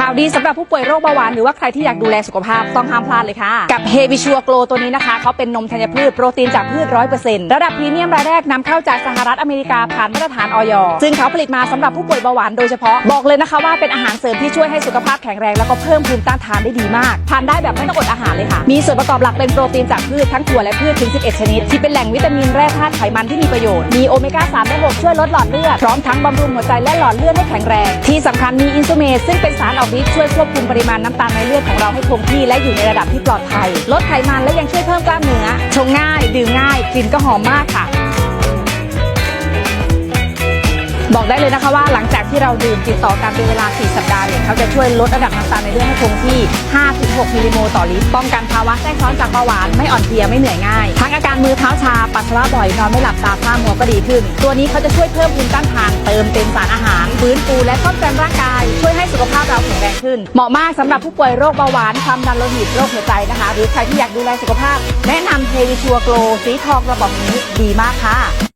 ข่าวดีสำหรับผู้ป่วยโรคเบาหวานหรือว่าใครที่อยากดูแลสุขภาพต้องห้ามพลาดเลยค่ะ กับเฮบิชัวโกลตัวนี้นะคะเขาเป็นนมธัญพืชโปรตีนจากพืชร้อยเปอร์เซ็นต์ระดับพรีเมียมรายแรกนำเข้าจากสหรัฐอเมริกาผ่านมาตรฐานออยซึ่งเขาผลิตมาสำหรับผู้ป่วยเบาหวานโดยเฉพาะบอกเลยนะคะว่าเป็นอาหารเสริมที่ช่วยให้สุขภาพแข็งแรงแล้วก็เพิ่มภูมิต้านทานได้ดีมากทานได้แบบไม่ต้องอดอาหารเลยค่ะมีส่วนประกอบหลักเป็นโปรตีนจากพืชทั้งถั่วและพืชถึง 11 ชนิด ที่เป็นแหล่งวิตามินแร่ธาตุไขมันที่มีประโยชน์มีโอเมก้า3และ6ช่วยลดหลอดเลือดพร้อมทั้งบำรุงหัวใจและหลอดเลือดให้แข็งแรงที่สำคัญมีอินซูเมซึ่งเป็นสารออกฤทธิ์ช่วยควบคุมปริมาณน้ำตาลในเลือดของเราให้คงที่และอยู่ในระดับที่ปลอดภัย ลดไขมันและยังช่วยเพิ่มกล้ามเนื้อ ชงง่ายดื่มง่ายกลิ่นก็หอมมากค่ะ บอกได้เลยนะคะว่าหลังจากที่เราดื่มติดต่อกันเป็นเวลา 4 สัปดาห์เนี่ยเขาจะช่วยลดระดับน้ำตาลในเลือดให้คงที่ 5-6 มิลลิโมลต่อลิตร ป้องกันภาวะแทรกซ้อนจากเบาหวานไม่อ่อนเพลียไม่เหนื่อยง่าย ทั้งอาการมือเท้าชา ปัสสาวะบ่อยนอนไม่หลับตาพร่ามัวก็ดีขึ้น ตัวนี้เขาจะช่วยเพิ่มภูมิต้านทานเติมเต็มสารอาหาร ฟื้นฟูและซ่อมแซมร่างกาย ช่วยให้สุขภาพเราแข็งแรงขึ้น เหมาะมากสำหรับผู้ป่วยโรคเบาหวานความดันโลหิตโรคหัวใจนะคะ หรือใครที่อยากดูแลสุขภาพ แนะนำเทวิชัวโกลสีทองกระบอกนี้ดีมากค่ะ